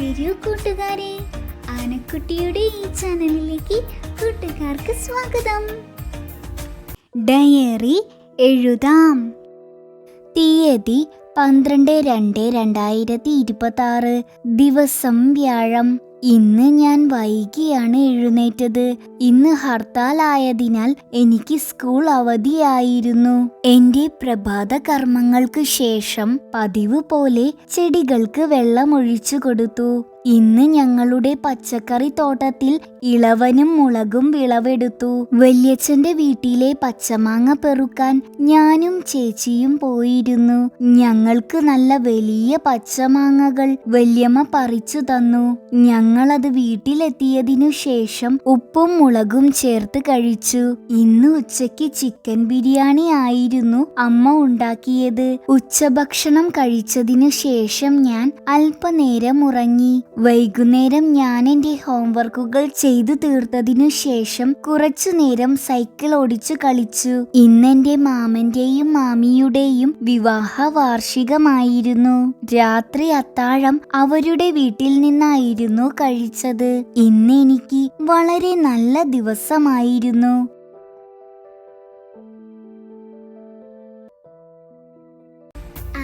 വരൂ കൂട്ടുകാരെ. ആനക്കുട്ടിയുടെ ഈ ചാനലിലേക്ക് കൂട്ടുകാർക്ക് സ്വാഗതം. ഡയറി എഴുതാം. തീയതി പന്ത്രണ്ട് രണ്ട് രണ്ടായിരത്തി ഇരുപത്തി ആറ് ദിവസം വ്യാഴം. ഇന്ന് ഞാൻ വൈകിയാണ് എഴുന്നേറ്റത്. ഇന്ന് ഹർത്താൽ ആയതിനാൽ എനിക്ക് സ്കൂൾ അവധിയായിരുന്നു. എന്റെ പ്രഭാത കർമ്മങ്ങൾക്ക് ശേഷം പതിവ് പോലെ ചെടികൾക്ക് വെള്ളമൊഴിച്ചു കൊടുത്തു. ഇന്ന് ഞങ്ങളുടെ പച്ചക്കറി തോട്ടത്തിൽ ഇളവനും മുളകും വിളവെടുത്തു. വല്യച്ഛന്റെ വീട്ടിലെ പച്ചമാങ്ങ പെറുക്കാൻ ഞാനും ചേച്ചിയും പോയിരുന്നു. ഞങ്ങൾക്ക് നല്ല വലിയ പച്ചമാങ്ങകൾ വല്യമ്മ പറിച്ചു തന്നു. ഞങ്ങളത് വീട്ടിലെത്തിയതിനു ശേഷം ഉപ്പും മുളകും ചേർത്ത് കഴിച്ചു. ഇന്ന് ഉച്ചയ്ക്ക് ചിക്കൻ ബിരിയാണി ആയിരുന്നു അമ്മ ഉണ്ടാക്കിയത്. ഉച്ചഭക്ഷണം കഴിച്ചതിനു ശേഷം ഞാൻ അല്പനേരം ഉറങ്ങി. വൈകുന്നേരം ഞാൻ എന്റെ ഹോംവർക്കുകൾ ചെയ്തു തീർത്തതിനു ശേഷം കുറച്ചു നേരം സൈക്കിൾ ഓടിച്ചു കളിച്ചു. എന്റെ മാമന്റെയും മാമിയുടെയും വിവാഹ വാർഷികമായിരുന്നു. രാത്രി അത്താഴം അവരുടെ വീട്ടിൽ നിന്നായിരുന്നു കഴിച്ചത്. ഇന്ന് എനിക്ക് വളരെ നല്ല ദിവസമായിരുന്നു.